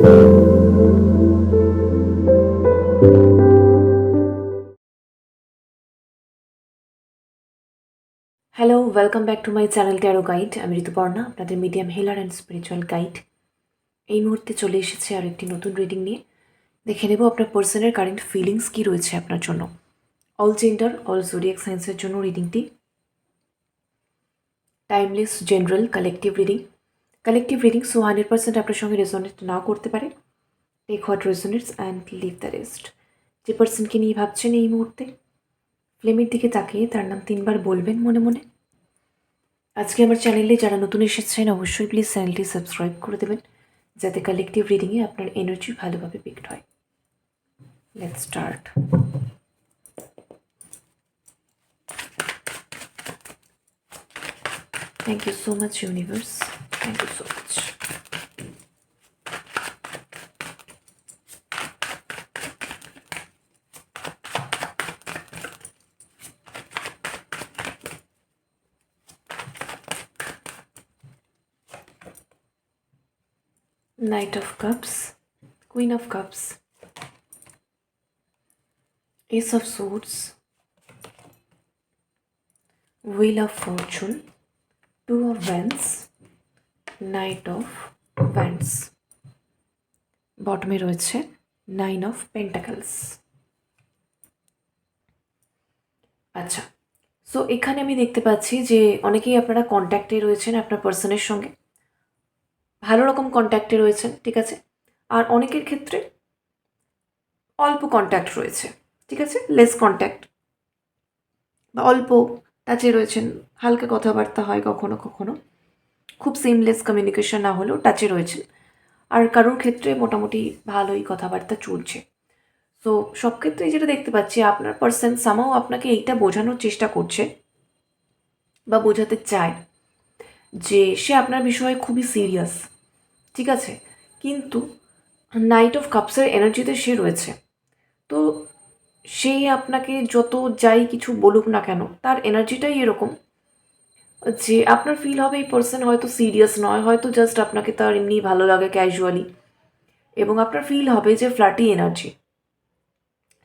Hello welcome back to my channel tarot guide আমি ঋতুপর্ণা আপনাদের medium healer and spiritual guide এই মুহূর্তে চলে এসেছে আর একটি নতুন রিডিং নিয়ে। দেখে নেব আপনার পার্সনের কারেন্ট ফিলিংস কী রয়েছে আপনার জন্য। অল জেন্ডার অল জোরিয়াক সায়েন্সের জন্য রিডিংটি timeless general collective reading collective reading so hundred percent আপনার সঙ্গে রেজনেট নাও করতে পারে। Take what resonates and leave the rest যে পার্সনকে নিয়ে ভাবছেন এই মুহূর্তে ফ্লেমের দিকে তাকিয়ে তার নাম তিনবার বলবেন মনে মনে। আজকে আমার চ্যানেলে যারা নতুন এসেছেন, অবশ্যই প্লিজ চ্যানেলটি সাবস্ক্রাইব করে দেবেন, যাতে কালেকটিভ রিডিংয়ে আপনার এনার্জি ভালোভাবে পিকড হয়। Let start thank you so much universe Thank you so much. Knight of Cups, Queen of Cups, Ace of Swords, Wheel of Fortune, Two of Wands, Knight of Wands. বটমে রয়েছে nine of pentacles আচ্ছা so এখানে আমি দেখতে পাচ্ছি যে অনেকেই আপনারা কন্ট্যাক্টে রয়েছেন আপনার পার্সনের সঙ্গে। ভালো রকম কন্ট্যাক্টে রয়েছেন, ঠিক আছে? আর অনেকের ক্ষেত্রে অল্প কন্ট্যাক্ট রয়েছে, ঠিক আছে? লেস কন্ট্যাক্ট বা অল্প টাচে রয়েছেন, হালকা কথাবার্তা হয় কখনো কখনো। খুব সিমলেস কমিউনিকেশন না হলেও টাচে রয়েছেন আর কারোর ক্ষেত্রে মোটামুটি ভালোই কথাবার্তা চলছে। তো সব ক্ষেত্রেই যেটা দেখতে পাচ্ছি, আপনার পার্সন সামাও আপনাকে এইটা বোঝানোর চেষ্টা করছে বা বোঝাতে চায় যে সে আপনার বিষয়ে খুবই সিরিয়াস ঠিক আছে? কিন্তু নাইট অফ কাপসের এনার্জিতে সে রয়েছে। তো সে আপনাকে যত যাই কিছু বলুক না কেন, তার এনার্জিটাই এরকম। যে আপনার ফিল হবে এই পার্সন হয়তো সিরিয়াস নয়, হয়তো জাস্ট আপনাকে তার এমনি ভালো লাগে ক্যাজুয়ালি এবং আপনার ফিল হবে যে ফ্ল্যাটি এনার্জি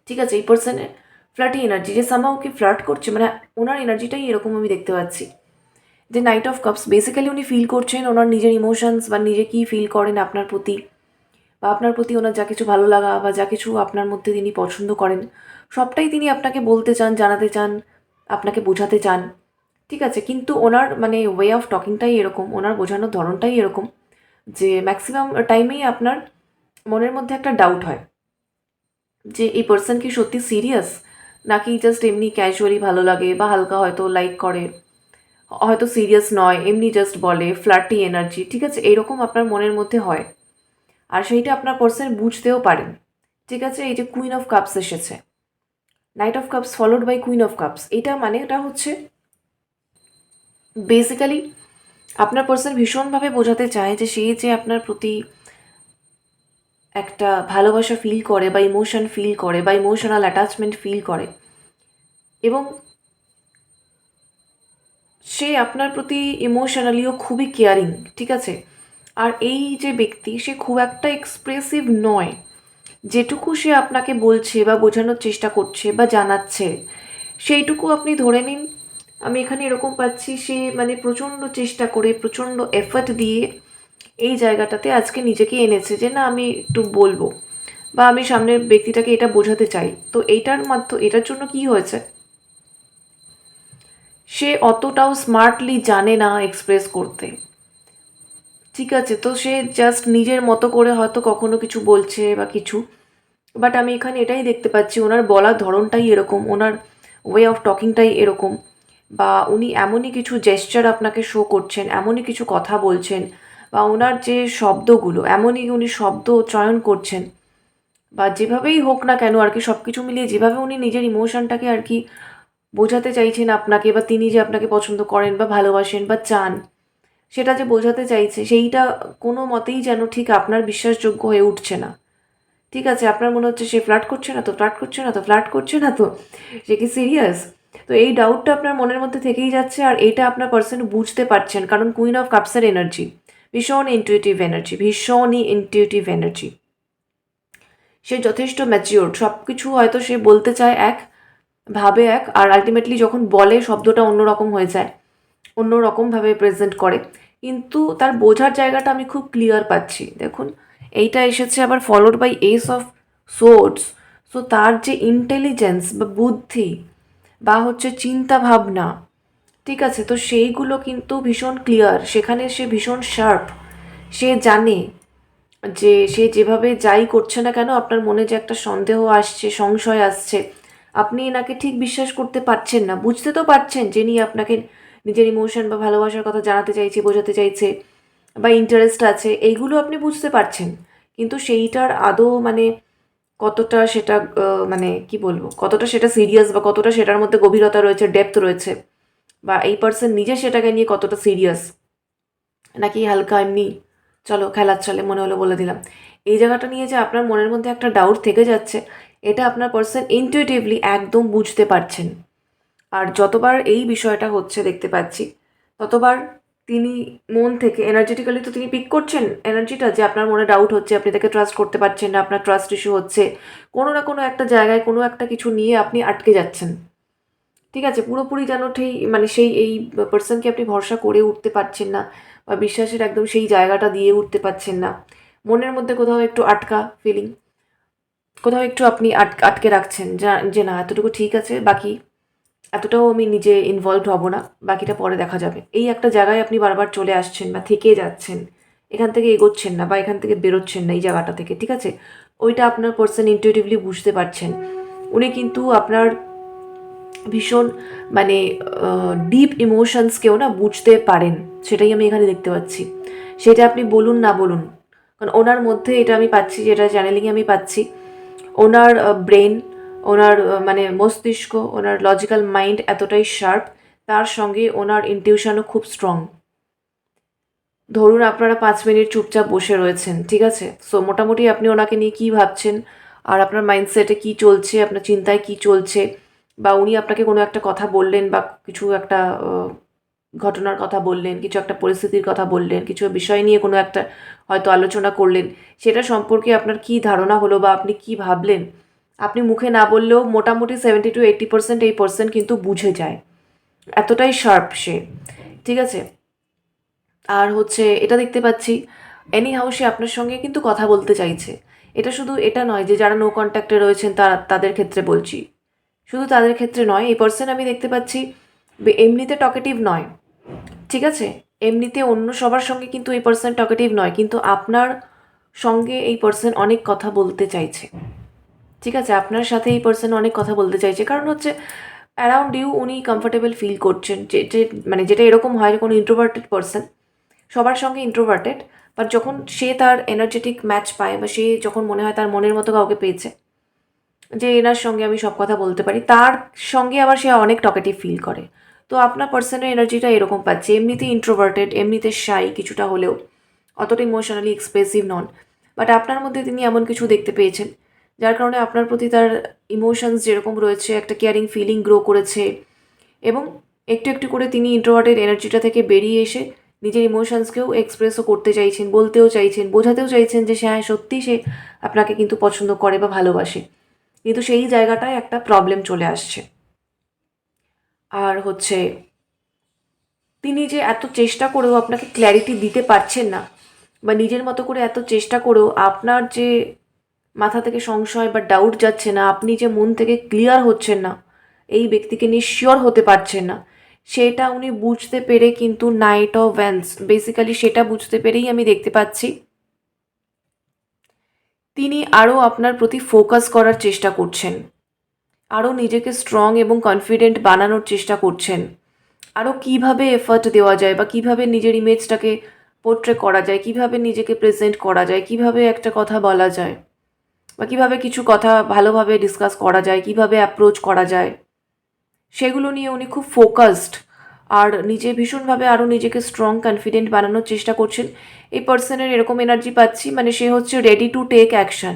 ঠিক আছে, এই পার্সনের ফ্ল্যাটি এনার্জি যে সামা ওকে ফ্ল্যাট করছে মানে ওনার এনার্জিটাই এরকম আমি দেখতে পাচ্ছি। যে নাইট অফ কাপস বেসিক্যালি উনি ফিল করছেন ওনার নিজের ইমোশনস বা নিজে কী ফিল করেন আপনার প্রতি, বা আপনার প্রতি ওনার যা কিছু ভালো লাগা বা যা কিছু আপনার মধ্যে তিনি পছন্দ করেন, সবটাই তিনি আপনাকে বলতে চান, জানাতে চান, আপনাকে বোঝাতে চান। ঠিক আছে, কিন্তু ওনার মানে ওয়ে অফ টকিংটাই এরকম, ওনার বোঝানোর ধরনটাই এরকম যে ম্যাক্সিমাম টাইমেই আপনার মনের মধ্যে একটা ডাউট হয় যে এই পার্সন কি সত্যি সিরিয়াস নাকি জাস্ট এমনি ক্যাজুয়ালি ভালো লাগে বা হালকা হয়তো লাইক করে, হয়তো সিরিয়াস নয়, এমনি জাস্ট বলে ফ্ল্যাটি এনার্জি ঠিক আছে? এরকম আপনার মনের মধ্যে হয়। আর সেইটা আপনার পার্সন বুঝতেও পারেন। ঠিক আছে, এই যে কুইন অফ কাপস এসেছে। Knight of cups followed by queen of cups এটা মানে এটা হচ্ছে বেসিক্যালি আপনার পার্সন ভীষণভাবে বোঝাতে চায় যে সে যে আপনার প্রতি একটা ভালোবাসা ফিল করে বা ইমোশন ফিল করে বা ইমোশনাল অ্যাটাচমেন্ট ফিল করে এবং সে আপনার প্রতি ইমোশনালিও খুবই কেয়ারিং ঠিক আছে? আর এই যে ব্যক্তি, সে খুব একটা এক্সপ্রেসিভ নয়, যেটুকু সে আপনাকে বলছে বা বোঝানোর চেষ্টা করছে বা জানাচ্ছে, সেইটুকু আপনি ধরে নিন আমি এখানে এরকম পাচ্ছি, সে মানে প্রচণ্ড চেষ্টা করে, প্রচণ্ড এফর্ট দিয়ে এই জায়গাটাতে আজকে নিজেকে এনেছে যে, না, আমি একটু বলব। বা আমি সামনের ব্যক্তিটাকে এটা বোঝাতে চাই। তো এইটার মাধ্যম এটার জন্য কি হয়েছে? সে অতটাও স্মার্টলি জানে না এক্সপ্রেস করতে। ঠিক আছে, তো সে জাস্ট নিজের মতো করে হয়তো কখনো কিছু বলছে বা কিছু। বাট আমি এখানে এটাই দেখতে পাচ্ছি, ওনার বলার ধরনটাই এরকম, ওনার ওয়ে অফ টকিংটাই এরকম। বা উনি এমনই কিছু জেস্টার আপনাকে শো করছেন, এমনই কিছু কথা বলছেন বা ওনার যে শব্দগুলো, এমনই উনি শব্দ চয়ন করছেন বা যেভাবেই হোক না কেন আর কি সব কিছু মিলিয়ে যেভাবে উনি নিজের ইমোশনটাকে আর কি বোঝাতে চাইছেন আপনাকে বা তিনি যে আপনাকে পছন্দ করেন বা ভালোবাসেন বা চান, সেটা যে বোঝাতে চাইছে, সেইটা কোনো মতেই যেন ঠিক আপনার বিশ্বাসযোগ্য হয়ে উঠছে না। ঠিক আছে, আপনার মনে হচ্ছে সে ফ্ল্যাট করছে না তো ফ্ল্যাট করছে না তো ফ্ল্যাট করছে না তো? সে কি সিরিয়াস তো এই ডাউটটা আপনার মনের মধ্যে থেকেই যাচ্ছে আর এটা আপনার পার্সন বুঝতে পারছেন, কারণ কুইন অফ কাপসের এনার্জি ভীষণ ইনটিউটিভ এনার্জি ভীষণই ইনটিউটিভ এনার্জি সে যথেষ্ট ম্যাচিওর সব কিছু হয়তো সে বলতে চায় এক, ভাবে এক, আর আলটিমেটলি যখন বলে শব্দটা অন্যরকম হয়ে যায় অন্য রকমভাবে প্রেজেন্ট করে। কিন্তু তার বোঝার জায়গাটা আমি খুব ক্লিয়ার পাচ্ছি। দেখুন, এইটা এসেছে আবার followed by ace of swords so তার যে ইন্টেলিজেন্স বা বুদ্ধি বা হচ্ছে চিন্তা ভাবনা, ঠিক আছে? তো সেইগুলো কিন্তু ভীষণ ক্লিয়ার সেখানে সে ভীষণ শার্প সে জানে যে সে যেভাবে যাই করছে না কেন, আপনার মনে যে একটা সন্দেহ আসছে, সংশয় আসছে, আপনি এনাকে ঠিক বিশ্বাস করতে পারছেন না। বুঝতে তো পারছেন যিনি আপনাকে নিজের ইমোশন বা ভালোবাসার কথা জানাতে চাইছে, বোঝাতে চাইছে, বা ইন্টারেস্ট আছে, এইগুলো আপনি বুঝতে পারছেন। কিন্তু সেইটার আদৌ মানে কতটা সেটা মানে কি বলব, কতটা সেটা সিরিয়াস বা কতটা সেটার মধ্যে গভীরতা রয়েছে ডেপথ রয়েছে, বা এই পার্সন নিজে সেটাকে নিয়ে কতটা সিরিয়াস নাকি হালকা এমনি, চলো খেলার চলে মনে হলো বলে দিলাম। এই জায়গাটা নিয়ে যে আপনার মনের মধ্যে একটা ডাউট থেকে যাচ্ছে, এটা আপনার পার্সন ইনটুইটিভলি একদম বুঝতে পারছেন। আর যতবার এই বিষয়টা হচ্ছে দেখতে পাচ্ছি, ততবার তিনি মন থেকে এনার্জেটিক্যালি তো তিনি পিক করছেন এনার্জিটা যে আপনার মনে ডাউট হচ্ছে, আপনি তাকে ট্রাস্ট করতে পারছেন না, আপনার ট্রাস্ট ইস্যু হচ্ছে। কোনো না কোনো একটা জায়গায় কোনো একটা কিছু নিয়ে আপনি আটকে যাচ্ছেন। ঠিক আছে? পুরোপুরি যেন সেই মানে সেই, এই পার্সনকে আপনি ভরসা করে উঠতে পারছেন না বা বিশ্বাসের একদম সেই জায়গাটা দিয়ে উঠতে পারছেন না। মনের মধ্যে কোথাও একটু আটকা ফিলিং কোথাও একটু আপনি আট, আটকে রাখছেন। যা, যে না, এতটুকু ঠিক আছে, বাকি এতটাও আমি নিজে ইনভলভড হব না, বাকিটা পরে দেখা যাবে। এই একটা জায়গায় আপনি বারবার চলে আসছেন বা থেকে যাচ্ছেন, এখান থেকে এগোচ্ছেন না বা এখান থেকে বেরোচ্ছেন না এই জায়গাটা থেকে, ঠিক আছে? ওইটা আপনার পার্সন ইনটিউটিভলি বুঝতে পারছেন। উনি কিন্তু আপনার ভীষণ মানে ডিপ ইমোশনসকেও না বুঝতে পারেন, সেটাই আমি এখানে দেখতে পাচ্ছি। সেটা আপনি বলুন না বলুন, কারণ ওনার মধ্যে এটা আমি পাচ্ছি, যেটা চ্যানেলিংয়ে আমি পাচ্ছি। ওনার ব্রেন ওনার মানে মস্তিষ্ক, ওনার লজিক্যাল মাইন্ড এতটাই শার্প তার সঙ্গে ওনার ইনটিউশনও খুব স্ট্রং ধরুন আপনারা পাঁচ মিনিট চুপচাপ বসে রয়েছেন, ঠিক আছে? সো মোটামুটি আপনি ওনাকে নিয়ে কী ভাবছেন? আর আপনার মাইন্ডসেটে কী চলছে? আপনার চিন্তায় কী চলছে? বা উনি আপনাকে কোনো একটা কথা বললেন বা কিছু একটা ঘটনার কথা বললেন, কিছু একটা পরিস্থিতির কথা বললেন, কিছু বিষয় নিয়ে কোনো একটা হয়তো আলোচনা করলেন, সেটা সম্পর্কে আপনার কী ধারণা হলো বা আপনি কী ভাবলেন? আপনি মুখে না বললেও মোটামুটি সেভেন্টি টু এইট্টি পার্সেন্ট এই পার্সেন্ট কিন্তু বুঝে যায়। এতটাই শার্প সে। ঠিক আছে? আর হচ্ছে, এটা দেখতে পাচ্ছি এনি হাউসে আপনার সঙ্গে কিন্তু কথা বলতে চাইছে। এটা শুধু এটা নয় যে, যারা নো কন্ট্যাক্টে রয়েছেন, তারা, তাদের ক্ষেত্রে বলছি। শুধু তাদের ক্ষেত্রে নয়, এই পার্সন আমি দেখতে পাচ্ছি এমনিতে টকেটিভ নয়। ঠিক আছে? এমনিতে অন্য সবার সঙ্গে কিন্তু এই পার্সন টকেটিভ নয়, কিন্তু আপনার সঙ্গে এই পার্সন অনেক কথা বলতে চাইছে। ঠিক আছে, আপনার সাথে এই পার্সন অনেক কথা বলতে চাইছে। কারণ হচ্ছে অ্যারাউন্ড ইউ উনি কমফোর্টেবল ফিল করছেন। যে যে মানে যেটা এরকম হয় কোনো ইন্ট্রোভার্টেড পার্সন সবার সঙ্গে ইন্ট্রোভার্টেড বাট যখন সে তার এনার্জেটিক ম্যাচ পায় বা সে যখন মনে হয় তার মনের মতো কাউকে পেয়েছে, যে এনার সঙ্গে আমি সব কথা বলতে পারি, তার সঙ্গে আবার সে অনেক টকেটিভ ফিল করে। তো আপনার পার্সনের এনার্জিটা এরকম পাচ্ছে। এমনিতে ইন্ট্রোভার্টেড এমনিতে শাই কিছুটা হলেও, অতটা ইমোশনালি এক্সপ্রেসিভ নন। বাট আপনার মধ্যে তিনি এমন কিছু দেখতে পেয়েছেন যার কারণে আপনার প্রতি তার ইমোশনস যেরকম রয়েছে, একটা কেয়ারিং ফিলিং গ্রো করেছে এবং একটু একটু করে তিনি ইন্ট্রোভার্টেড এনার্জিটা থেকে বেরিয়ে এসে নিজের ইমোশনসকেও এক্সপ্রেসও করতে চাইছেন, বলতেও চাইছেন, বোঝাতেও চাইছেন যে সে হ্যাঁ সত্যি সে আপনাকে কিন্তু পছন্দ করে বা ভালোবাসে। কিন্তু সেই জায়গাটায় একটা প্রবলেম চলে আসছে। আর হচ্ছে, তিনি যে এত চেষ্টা করেও আপনাকে ক্ল্যারিটি দিতে পারছেন না বা নিজের মতো করে এত চেষ্টা করেও আপনার যে মাথা থেকে সংশয় বা ডাউট যাচ্ছে না, আপনি যে মন থেকে ক্লিয়ার হচ্ছেন না, এই ব্যক্তিকে নিয়ে শিওর হতে পারছেন না, সেটা উনি বুঝতে পেরে কিন্তু নাইট অফ ভ্যান্স বেসিক্যালি সেটা বুঝতে পেরেই আমি দেখতে পাচ্ছি। তিনি আরও আপনার প্রতি ফোকাস করার চেষ্টা করছেন আরও নিজেকে স্ট্রং এবং কনফিডেন্ট বানানোর চেষ্টা করছেন আরও কীভাবে এফার্ট দেওয়া যায় বা কীভাবে নিজের ইমেজটাকে পোর্ট্রে করা যায়, কীভাবে নিজেকে প্রেজেন্ট করা যায়, কীভাবে একটা কথা বলা যায়। বা কীভাবে কিছু কথা ভালোভাবে ডিসকাস করা যায়, কীভাবে অ্যাপ্রোচ করা যায়, সেগুলো নিয়ে উনি খুব ফোকাসড আর নিজে ভীষণভাবে আরও নিজেকে স্ট্রং কনফিডেন্ট বানানোর চেষ্টা করছেন। এই পার্সনের এরকম এনার্জি পাচ্ছি মানে সে হচ্ছে রেডি টু টেক অ্যাকশন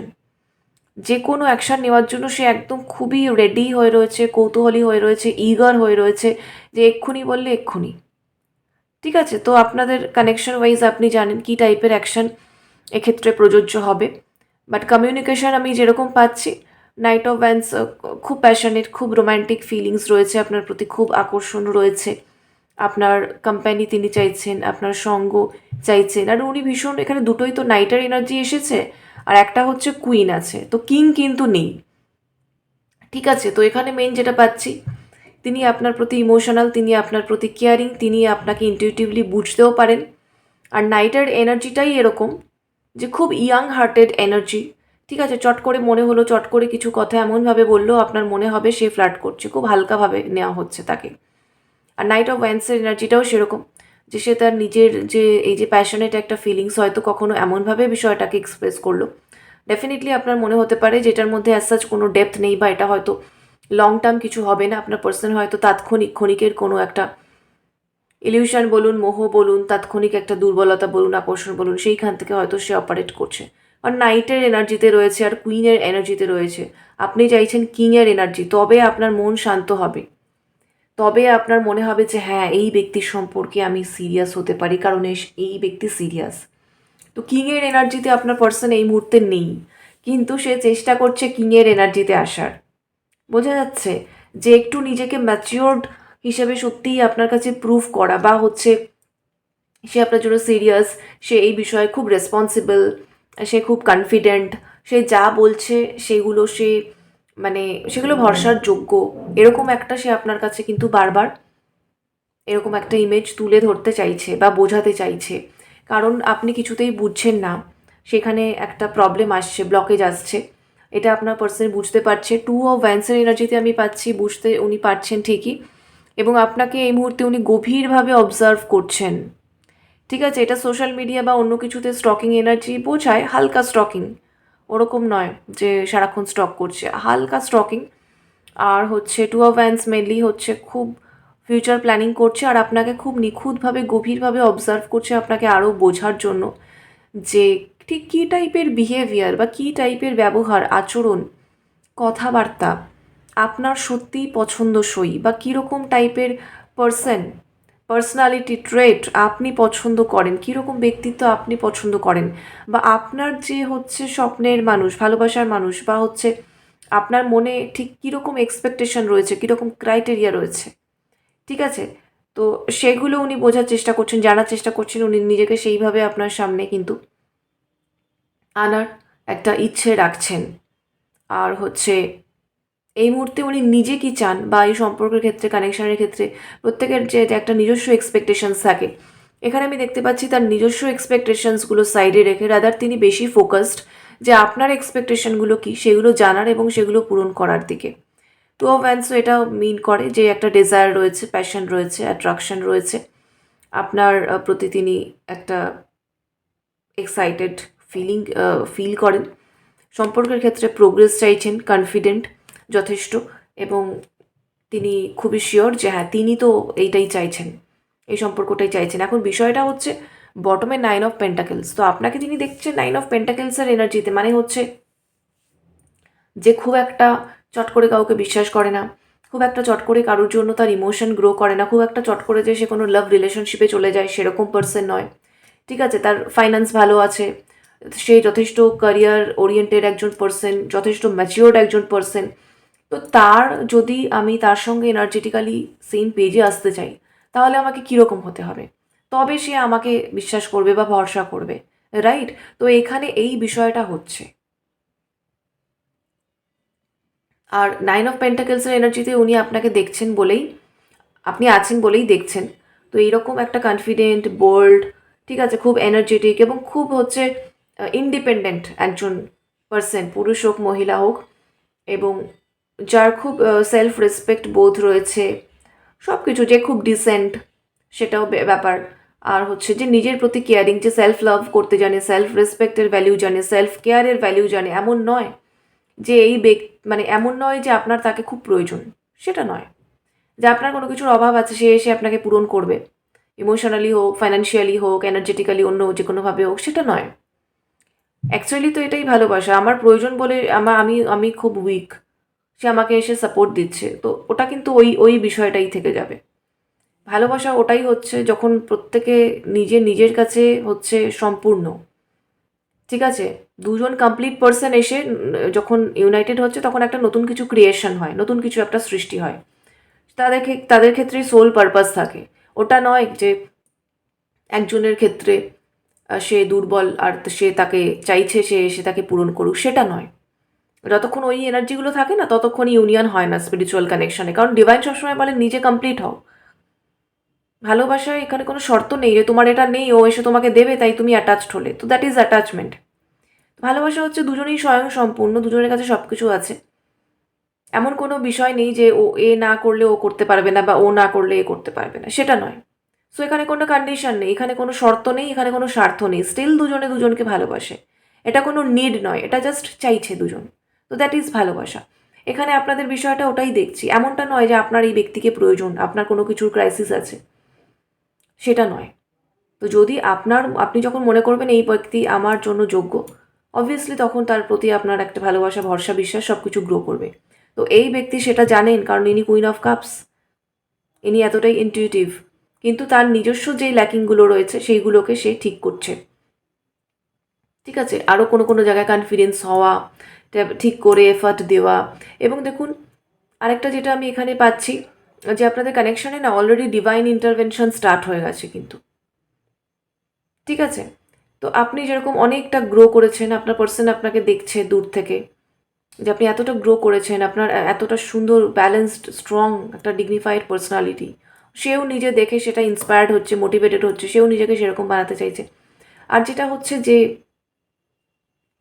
যে কোনো অ্যাকশন নেওয়ার জন্য সে একদম খুবই রেডি হয়ে রয়েছে, কৌতূহলী হয়ে রয়েছে ইগার হয়ে রয়েছে যে এক্ষুনি বললে এক্ষুনি। ঠিক আছে, তো আপনাদের কানেকশন ওয়াইজ আপনি জানেন কী টাইপের অ্যাকশন এক্ষেত্রে প্রযোজ্য হবে। বাট কমিউনিকেশন আমি যেরকম পাচ্ছি নাইট অফ ভ্যান্স খুব প্যাশনেট খুব রোম্যান্টিক ফিলিংস রয়েছে, আপনার প্রতি খুব আকর্ষণ রয়েছে। আপনার কোম্পানি তিনি চাইছেন, আপনার সঙ্গ চাইছেন, আর উনি ভীষণ, এখানে দুটোই তো নাইটার এনার্জি এসেছে, আর একটা হচ্ছে কুইন আছে। তো কিং কিন্তু নেই। ঠিক আছে, তো এখানে মেন যেটা পাচ্ছি, তিনি আপনার প্রতি ইমোশনাল তিনি আপনার প্রতি কেয়ারিং তিনি আপনাকে ইনটিউটিভলি বুঝতেও পারেন। আর নাইটের এনার্জিটাই এরকম যে খুব ইয়াং হার্টেড এনার্জি ঠিক আছে? চট করে মনে হলো, চট করে কিছু কথা এমনভাবে বলল, আপনার মনে হবে সে ফ্লার্ট করছে। খুব হালকাভাবে নেওয়া হচ্ছে তাকে। আর নাইট অফ ওয়ান্সের এনার্জিটাও সেরকম, যে সে তার নিজের যে, এই যে প্যাশনেট একটা ফিলিংস হয়তো কখনো এমনভাবে বিষয়টাকে এক্সপ্রেস করল। ডেফিনেটলি আপনার মনে হতে পারে যেটার মধ্যে অ্যাজ সাচ কোনো ডেপথ নেই বা এটা হয়তো লং টার্ম কিছু হবে না। আপনার পার্সন হয়তো তাৎক্ষণিক, ক্ষণিকের কোনো একটা ইলিউশন বলুন, মোহ বলুন, তাৎক্ষণিক একটা দুর্বলতা বলুন আকর্ষণ বলুন, সেইখান থেকে হয়তো সে অপারেট করছে। আর নাইটের এনার্জিতে রয়েছে আর কুইনের এনার্জিতে রয়েছে। আপনি চাইছেন কিংয়ের এনার্জি তবে আপনার মন শান্ত হবে। তবে আপনার মনে হবে যে হ্যাঁ এই ব্যক্তির সম্পর্কে আমি সিরিয়াস হতে পারি, কারণ এই ব্যক্তি সিরিয়াস তো কিংয়ের এনার্জিতে আপনার পার্সন এই মুহূর্তে নেই, কিন্তু সে চেষ্টা করছে কিংয়ের এনার্জিতে আসার। বোঝা যাচ্ছে যে, একটু নিজেকে ম্যাচিওর্ড হিসেবে সত্যিই আপনার কাছে প্রুফ করা বা হচ্ছে সে আপনার জন্য সিরিয়াস সে এই বিষয়ে খুব রেসপন্সিবল সে খুব কনফিডেন্ট সে যা বলছে সেগুলো সে মানে সেগুলো ভরসার যোগ্য। এরকম একটা সে আপনার কাছে কিন্তু বারবার এরকম একটা ইমেজ তুলে ধরতে চাইছে বা বোঝাতে চাইছে। কারণ আপনি কিছুতেই বুঝছেন না। সেখানে একটা প্রবলেম আসছে ব্লকেজ আসছে। এটা আপনার পার্সন বুঝতে পারছে। টু অফ ভ্যান্সের এনার্জিতে আমি পাচ্ছি বুঝতে উনি পারছেন ঠিকই। এবং আপনাকে এই মুহূর্তে উনি গভীরভাবে অবজার্ভ করছেন। ঠিক আছে, এটা সোশ্যাল মিডিয়া বা অন্য কিছুতে স্টকিং এনার্জি বোঝায়, হালকা স্টকিং ওরকম নয় যে সারাক্ষণ স্টক করছে। হালকা স্টকিং আর হচ্ছে টু অফ ভ্যান্স মেনলি হচ্ছে খুব ফিউচার প্ল্যানিং করছে, আর আপনাকে খুব নিখুঁতভাবে, গভীরভাবে অবজার্ভ করছে আপনাকে আরও বোঝার জন্য যে ঠিক কী টাইপের বিহেভিয়ার বা কী টাইপের ব্যবহার, আচরণ, কথাবার্তা আপনার সত্যিই পছন্দসই বা কীরকম টাইপের পার্সন পার্সোনালিটি ট্রেট আপনি পছন্দ করেন, কীরকম ব্যক্তিত্ব আপনি পছন্দ করেন বা আপনার যে হচ্ছে স্বপ্নের মানুষ, ভালোবাসার মানুষ বা হচ্ছে আপনার মনে ঠিক কীরকম এক্সপেকটেশন রয়েছে, কীরকম ক্রাইটেরিয়া রয়েছে, ঠিক আছে? তো সেগুলো উনি বোঝার চেষ্টা করছেন, জানার চেষ্টা করছেন, উনি নিজেকে সেইভাবে আপনার সামনে কিন্তু আনার একটা ইচ্ছে রাখছেন। আর হচ্ছে এই মুহূর্তে উনি নিজে কি চান বা এই সম্পর্কের ক্ষেত্রে কানেকশনের ক্ষেত্রে প্রত্যেকের যে একটা নিজস্ব এক্সপেকটেশনস থাকে। এখানে আমি দেখতে পাচ্ছি তার নিজস্ব এক্সপেকটেশনসগুলো সাইডে রেখে রাদার তিনি বেশি ফোকাসড যে আপনার এক্সপেকটেশনগুলো কী, সেগুলো জানার এবং সেগুলো পূরণ করার দিকে। টু অফ ভ্যান্সও এটা মিন করে যে একটা ডেজায়ার রয়েছে প্যাশন রয়েছে অ্যাট্রাকশন রয়েছে। আপনার প্রতি তিনি একটা এক্সাইটেড ফিলিং ফিল করেন। সম্পর্কের ক্ষেত্রে প্রোগ্রেস চাইছেন কনফিডেন্ট যথেষ্ট এবং তিনি খুবই শিওর যে হ্যাঁ তিনি তো এইটাই চাইছেন, এই সম্পর্কটাই চাইছেন। এখন বিষয়টা হচ্ছে বটমে নাইন অফ পেন্টাকেলস তো আপনাকে তিনি দেখছেন নাইন অফ পেন্টাকেলসের এনার্জিতে মানে হচ্ছে যে খুব একটা চট করে কাউকে বিশ্বাস করে না, খুব একটা চট করে কারোর জন্য তার ইমোশন গ্রো করে না, খুব একটা চট করে যে সে কোনো লাভ রিলেশনশিপে চলে যায় সেরকম পার্সন নয়। ঠিক আছে, তার ফাইন্যান্স ভালো আছে, সে যথেষ্ট ক্যারিয়ার ওরিয়েন্টেড একজন পার্সন যথেষ্ট ম্যাচিওর্ড একজন পার্সন তো তার যদি আমি তার সঙ্গে এনার্জেটিক্যালি সেম পেজে আসতে চাই, তাহলে আমাকে কীরকম হতে হবে? তবে সে আমাকে বিশ্বাস করবে বা ভরসা করবে রাইট তো এখানে এই বিষয়টা হচ্ছে। আর নাইন অফ পেন্টাকেলসের এনার্জিতে উনি আপনাকে দেখছেন বলেই, আপনি আছেন বলেই দেখছেন। তো এইরকম একটা কনফিডেন্ট বোল্ড ঠিক আছে, খুব এনার্জেটিক এবং খুব হচ্ছে ইন্ডিপেন্ডেন্ট একজন পার্সন পুরুষ হোক, মহিলা হোক এবং যার খুব সেলফ রেসপেক্ট বোধ রয়েছে সব কিছু যে খুব ডিসেন্ট সেটাও ব্যাপার। আর হচ্ছে যে নিজের প্রতি কেয়ারিং যে সেলফ লাভ করতে জানে সেলফ রেসপেক্টের ভ্যালিউ জানে সেলফ কেয়ারের ভ্যালিউ জানে, এমন নয় যে এই ব্যক্তি মানে এমন নয় যে আপনার তাকে খুব প্রয়োজন, সেটা নয়। যে আপনার কোনো কিছুর অভাব আছে, সে এসে আপনাকে পূরণ করবে। ইমোশনালি হোক ফাইন্যান্সিয়ালি হোক এনার্জেটিক্যালি অন্য যে কোনোভাবে হোক, সেটা নয়। অ্যাকচুয়ালি তো এটাই ভালোবাসা। আমার প্রয়োজন বলে আমার আমি আমি খুব উইক সে আমাকে এসে সাপোর্ট দিচ্ছে। তো ওটা কিন্তু ওই ওই বিষয়টাই থেকে যাবে। ভালোবাসা ওটাই হচ্ছে যখন প্রত্যেকে নিজে নিজের কাছে হচ্ছে সম্পূর্ণ। ঠিক আছে? দুজন কমপ্লিট পার্সন এসে যখন ইউনাইটেড হচ্ছে তখন একটা নতুন কিছু ক্রিয়েশন হয়, নতুন কিছু একটা সৃষ্টি হয়। তাদের তাদের ক্ষেত্রে সোল পারপাস থাকে। ওটা নয় যে একজনের ক্ষেত্রে সে দুর্বল আর সে তাকে চাইছে সে এসে তাকে পূরণ করুক, সেটা নয়। যতক্ষণ ওই এনার্জিগুলো থাকে না ততক্ষণ ইউনিয়ন হয় না স্পিরিচুয়াল কানেকশনে কারণ ডিভাইন সবসময় বলে, নিজে কমপ্লিট হও। ভালোবাসায় এখানে কোনো শর্ত নেই যে, তোমার এটা নেই, ও এসে তোমাকে দেবে, তাই তুমি অ্যাটাচড হলে। তো দ্যাট ইজ অ্যাটাচমেন্ট ভালোবাসা হচ্ছে দুজনেই স্বয়ং সম্পূর্ণ, দুজনের কাছে সব কিছু আছে। এমন কোনো বিষয় নেই যে, ও এ না করলে ও করতে পারবে না, বা ও না করলে এ করতে পারবে না। সেটা নয়। সো এখানে কোনো কন্ডিশন নেই, এখানে কোনো শর্ত নেই, এখানে কোনো স্বার্থ নেই। স্টিল দুজনে দুজনকে ভালোবাসে। এটা কোনো নিড নয়, এটা জাস্ট চাইছে দুজন। তো দ্যাট ইজ ভালোবাসা। এখানে আপনাদের বিষয়টা ওটাই দেখছি। এমনটা নয় যে আপনার এই ব্যক্তিকে প্রয়োজন, আপনার কোনো কিছুর ক্রাইসিস আছে। সেটা নয়। তো যদি আপনার, আপনি যখন মনে করবেন এই ব্যক্তি আমার জন্য যোগ্য অবভিয়াসলি তখন তার প্রতি আপনার একটা ভালোবাসা, ভরসা, বিশ্বাস সব কিছু গ্রো করবে। তো এই ব্যক্তি সেটা জানেন, কারণ ইনি কুইন অফ কাপস ইনি এতটাই ইনটিউটিভ কিন্তু তার নিজস্ব যেই ল্যাকিংগুলো রয়েছে, সেইগুলোকে সে ঠিক করছে। ঠিক আছে? আরও কোনো কোনো জায়গায় কনফিডেন্স হওয়া ঠিক করে এফার্ট দেওয়া। এবং দেখুন, আরেকটা যেটা আমি এখানে পাচ্ছি, যে আপনাদের কানেকশনে না অলরেডি ডিভাইন ইন্টারভেনশন স্টার্ট হয়ে গেছে কিন্তু। ঠিক আছে? তো আপনি যেরকম অনেকটা গ্রো করেছেন, আপনার পার্সন আপনাকে দেখছে দূর থেকে, যে আপনি এতটা গ্রো করেছেন, আপনার এতটা সুন্দর ব্যালেন্সড স্ট্রং একটা ডিগনিফাইড পার্সোনালিটি সেও নিজে দেখে সেটা ইন্সপায়ার্ড হচ্ছে মোটিভেটেড হচ্ছে, সেও নিজেকে সেরকম বানাতে চাইছে। আর যেটা হচ্ছে যে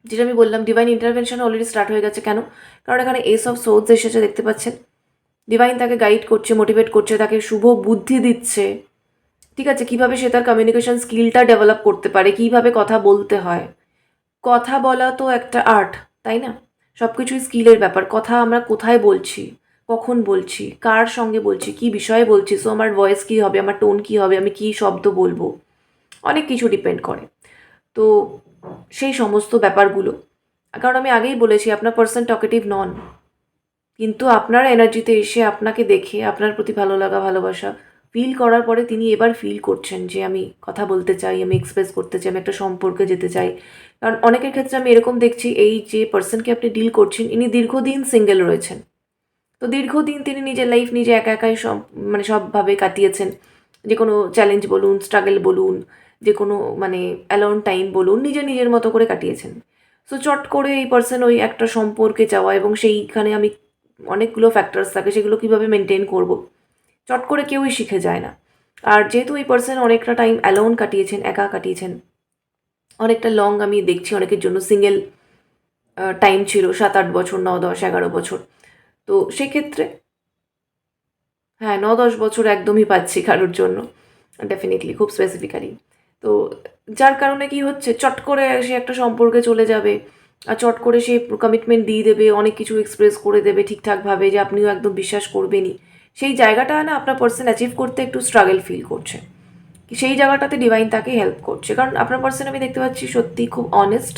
যেটা আমি বললাম ডিভাইন ইন্টারভেনশন অলরেডি স্টার্ট হয়ে গেছে। কেন? কারণ এখানে এস অফ সোর্স এসেছে, দেখতে পাচ্ছেন? ডিভাইন তাকে গাইড করছে মোটিভেট করছে, তাকে শুভ বুদ্ধি দিচ্ছে। ঠিক আছে, কীভাবে সে তার কমিউনিকেশন স্কিলটা ডেভেলপ করতে পারে, কীভাবে কথা বলতে হয়? কথা বলা তো একটা আর্ট তাই না? সব কিছুই স্কিলের ব্যাপার। কথা আমরা কোথায় বলছি? কখন বলছি? কার সঙ্গে বলছি? কি বিষয়ে বলছি? সো আমার ভয়েস কী হবে? আমার টোন কী হবে? আমি কী শব্দ বলব? অনেক কিছু ডিপেন্ড করে। তো সেই সমস্ত ব্যাপারগুলো। কারণ আমি আগেই বলেছি, আপনার পার্সন টকেটিভ নন কিন্তু আপনার এনার্জিতে এসে আপনাকে দেখে, আপনার প্রতি ভালো লাগা, ভালোবাসা ফিল করার পরে তিনি এবার ফিল করছেন যে আমি কথা বলতে চাই, আমি এক্সপ্রেস করতে চাই, আমি একটা সম্পর্কে যেতে চাই। কারণ অনেকের ক্ষেত্রে আমি এরকম দেখছি, এই যে পার্সনকে আপনি ডিল করছেন, ইনি দীর্ঘদিন সিঙ্গেল রয়েছেন। তো দীর্ঘদিন তিনি নিজের লাইফ নিজে একা একাই সব মানে সবভাবে কাটিয়েছেন। যে কোনো চ্যালেঞ্জ বলুন স্ট্রাগল বলুন যে কোনো মানে অ্যালাউন টাইম বলুন নিজে নিজের মতো করে কাটিয়েছেন। সো চট করে এই পার্সন ওই একটা সম্পর্কে যাওয়া এবং সেইখানে আমি অনেকগুলো ফ্যাক্টরস থাকে, সেগুলো কীভাবে মেনটেন করব, চট করে কেউই শিখে যায় না। আর যেহেতু এই পার্সন অনেকটা টাইম অ্যালোন কাটিয়েছেন, একা কাটিয়েছেন, অনেকটা লং আমি দেখছি অনেকের জন্য সিঙ্গেল টাইম ছিল সাত আট বছর ন দশ এগারো বছর। তো সেক্ষেত্রে হ্যাঁ ন দশ বছর একদমই পাচ্ছি কারোর জন্য ডেফিনেটলি খুব স্পেসিফিক্যালি তো যার কারণে কি হচ্ছে? চট করে সে একটা সম্পর্কে চলে যাবে আর চট করে সে কমিটমেন্ট দিয়ে দেবে, অনেক কিছু এক্সপ্রেস করে দেবে ঠিকঠাকভাবে যে আপনিও একদম বিশ্বাস করবেনই। সেই জায়গাটা না আপনার পার্সন অ্যাচিভ করতে একটু স্ট্রাগল ফিল করছে। সেই জায়গাটাতে ডিভাইন তাকে হেল্প করছে। কারণ আপনার পার্সন আমি দেখতে পাচ্ছি সত্যি খুব অনেস্ট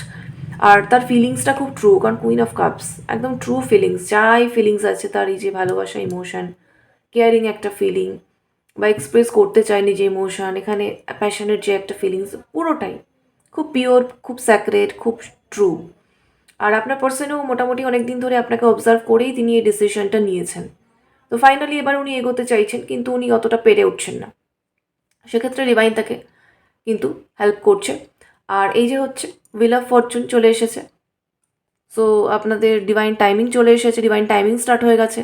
আর তার ফিলিংসটা খুব ট্রু কারণ কুইন অফ কাপস একদম ট্রু ফিলিংস যাই ফিলিংস আছে তার এই যে ভালোবাসা ইমোশন কেয়ারিং একটা ফিলিং বা এক্সপ্রেস করতে চায় নিজে ইমোশন এখানে প্যাশনের যে একটা ফিলিংস পুরোটাই খুব পিওর খুব স্যাক্রেট খুব ট্রু আর আপনার পার্সনেও মোটামুটি অনেক দিন ধরে আপনাকে অবজার্ভ করেই তিনি এই ডিসিশনটা নিয়েছেন। তো ফাইনালি এবার উনি এগোতে চাইছেন, কিন্তু উনি অতটা পেরে উঠছেন না। সেক্ষেত্রে রিভাইন তাকে কিন্তু হেল্প করছে। আর এই যে হচ্ছে উইল অফ ফরচুন চলে এসেছে। সো আপনাদের ডিভাইন টাইমিং চলে এসেছে ডিভাইন টাইমিং স্টার্ট হয়ে গেছে।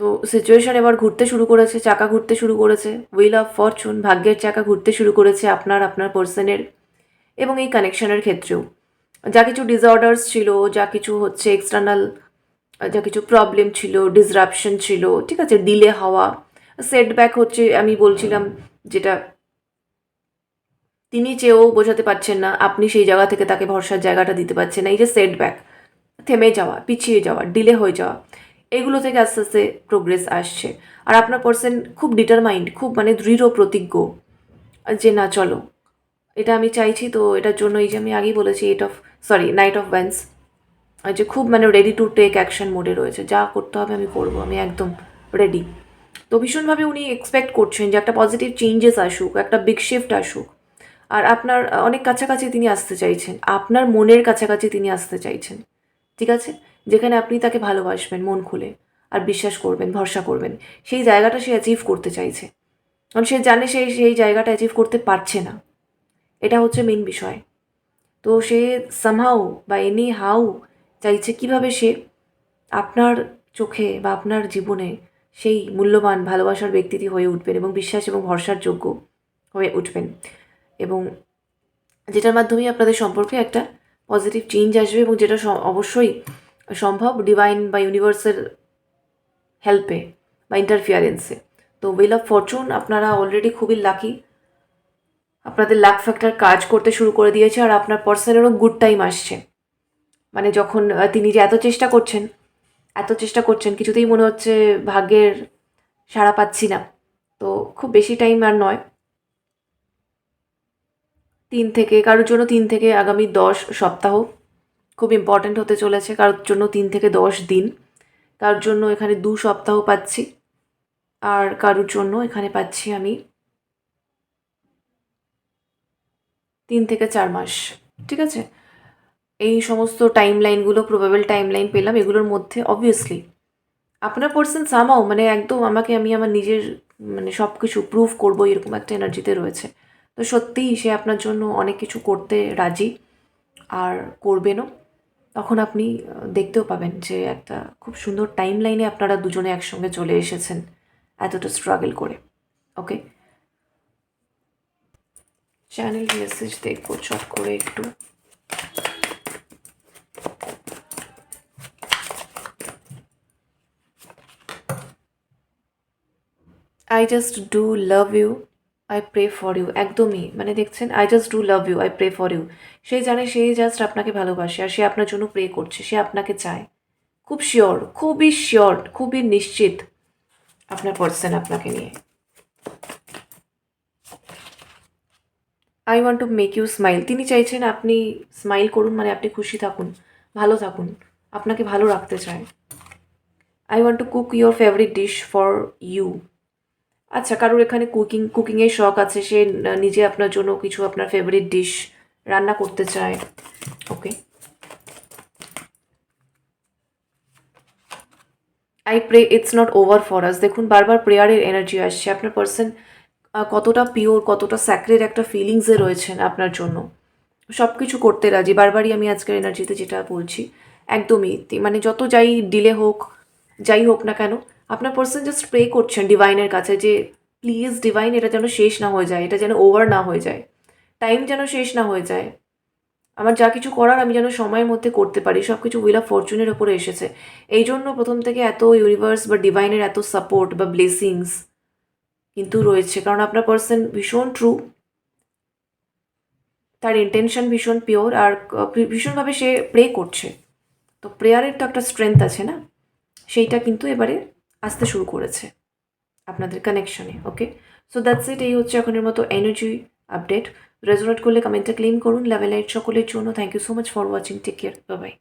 তো সিচুয়েশন এবার ঘুরতে শুরু করেছে, চাকা ঘুরতে শুরু করেছে। উইল অফ ফরচুন ভাগ্যের চাকা ঘুরতে শুরু করেছে আপনার আপনার পার্সনের এবং এই কানেকশনের ক্ষেত্রেও। যা কিছু ডিসঅর্ডার্স ছিল, যা কিছু হচ্ছে এক্সটার্নাল যা কিছু প্রবলেম ছিল ডিসরাপশন ছিল, ঠিক আছে ডিলে হওয়া সেটব্যাক হচ্ছে আমি বলছিলাম যেটা তিনি চেয়েও বোঝাতে পারছেন না, আপনি সেই জায়গা থেকে তাকে ভরসার জায়গাটা দিতে পারছেন না, এই যে সেটব্যাক থেমে যাওয়া, পিছিয়ে যাওয়া ডিলে হয়ে যাওয়া। এগুলো থেকে আস্তে আস্তে প্রোগ্রেস আসছে। আর আপনার পার্সন খুব ডিটারমাইন্ড খুব মানে দৃঢ়, প্রতিজ্ঞ যে না, চলো। এটা আমি চাইছি, তো এটার জন্য এই যে আমি আগেই বলেছি eight of swords knight of bans যে খুব মানে রেডি টু টেক অ্যাকশন মোডে রয়েছে। যা করতে হবে আমি করব, আমি একদম রেডি তো ভীষণভাবে উনি এক্সপেক্ট করছেন যে একটা পজিটিভ চেঞ্জেস আসুক, একটা বিগ শিফট আসুক। আর আপনার, অনেক কাছাকাছি তিনি আসতে চাইছেন। আপনার মনের কাছাকাছি তিনি আসতে চাইছেন। ঠিক আছে? যেখানে আপনি তাকে ভালোবাসবেন মন খুলে আর বিশ্বাস করবেন, ভরসা করবেন। সেই জায়গাটা সে অ্যাচিভ করতে চাইছে। কারণ সে জানে সে সেই জায়গাটা অ্যাচিভ করতে পারছে না। এটা হচ্ছে মেন বিষয়। তো সে সামহাও বা এনি হাউ চাইছে কীভাবে সে আপনার চোখে বা আপনার জীবনে সেই মূল্যবান ভালোবাসার ব্যক্তিটি হয়ে উঠবেন এবং বিশ্বাস এবং ভরসার যোগ্য হয়ে উঠবেন। এবং যেটার মাধ্যমে আপনাদের সম্পর্কে একটা পজিটিভ চেঞ্জ আসবে এবং যেটা অবশ্যই সম্ভব ডিভাইন বা ইউনিভার্সের হেল্পে বা ইন্টারফিয়ারেন্সে তো উইল অফ ফরচুন আপনারা অলরেডি খুবই লাকি আপনাদের লাক ফ্যাক্টর কাজ করতে শুরু করে দিয়েছে আর আপনার পার্সনেরও গুড টাইম আসছে। মানে যখন তিনি যে এত চেষ্টা করছেন, এত চেষ্টা করছেন, কিছুতেই মনে হচ্ছে ভাগ্যের সাড়া পাচ্ছি না। তো খুব বেশি টাইম আর নয়। তিন থেকে, কারোর জন্য তিন থেকে আগামী দশ সপ্তাহ। খুব ইম্পর্ট্যান্ট হতে চলেছে কারোর জন্য তিন থেকে দশ দিন। তার জন্য এখানে দু সপ্তাহ পাচ্ছি। আর কারোর জন্য এখানে পাচ্ছি আমি তিন থেকে চার মাস। ঠিক আছে? এই সমস্ত টাইম লাইনগুলো প্রবাবল টাইম লাইন পেলাম এগুলোর মধ্যে অবভিয়াসলি আপনার পার্সন সামাও মানে একদম আমাকে আমি আমার নিজের মানে সব কিছু প্রুভ করব এরকম একটা এনার্জিতে রয়েছে। তো সত্যিই সে আপনার জন্য অনেক কিছু করতে রাজি আর করবেনও। তখন আপনি দেখতেও পাবেন যে একটা খুব সুন্দর টাইম লাইনে আপনারা দুজনে একসঙ্গে চলে এসেছেন এতটা স্ট্রাগল করে ওকে চ্যানেল মেসেজ দেখব, চট করে একটু। I just do love you I pray for you একদমই। মানে দেখছেন I just do love you I pray for you সে জানে, সে জাস্ট আপনাকে ভালোবাসে, আর সে আপনার জন্য প্রে করছে, সে আপনাকে চায়। খুব শিওর খুবই শিওর খুবই নিশ্চিত আপনার পার্সন আপনাকে নিয়ে। I want to make you smile তিনি চাইছেন আপনি স্মাইল করুন মানে আপনি খুশি থাকুন, ভালো থাকুন, আপনাকে ভালো রাখতে চায়। I want to cook your favourite dish for you আচ্ছা কারোর এখানে কুকিং কুকিংয়ের শখ আছে, সে নিজে আপনার জন্য কিছু আপনার ফেভারিট ডিশ রান্না করতে চায়। Okay I pray it's not over for us দেখুন, বারবার প্রেয়ারের এনার্জি আসছে। আপনার পার্সন কতটা পিওর কতটা স্যাক্রেড একটা ফিলিংসে রয়েছেন আপনার জন্য। সব কিছু করতে রাজি। বারবারই আমি আজকের এনার্জিতে যেটা বলছি, একদমই মানে যত যাই ডিলে হোক, যাই হোক না কেন আপনার পার্সন জাস্ট প্রে করছেন ডিভাইনের কাছে যে প্লিজ ডিভাইন এটা যেন শেষ না হয়ে যায়, এটা যেন ওভার না হয়ে যায় টাইম যেন শেষ না হয়ে যায়। আমার যা কিছু করার আমি যেন সময়ের মধ্যে করতে পারি সব কিছু উইল অফ ফরচুনের ওপরে এসেছে। এই জন্য প্রথম থেকে এত ইউনিভার্স বা ডিভাইনের এত সাপোর্ট বা ব্লেসিংস কিন্তু রয়েছে। কারণ আপনার পার্সন ভীষণ ট্রু তার ইন্টেনশন ভীষণ পিওর আর ভীষণভাবে সে প্রে করছে। তো প্রেয়ারের তো একটা স্ট্রেংথ আছে না? সেইটা কিন্তু এবারে আসতে শুরু করেছে আপনাদের কানেকশনে ওকে সো দ্যাটস ইট এই হচ্ছে এখনের মতো এনার্জি আপডেট রেজোনেট করলে কমেন্টে ক্লেম করুন। লেভেল এইট সকলের জন্য। Thank you so much for watching take care bye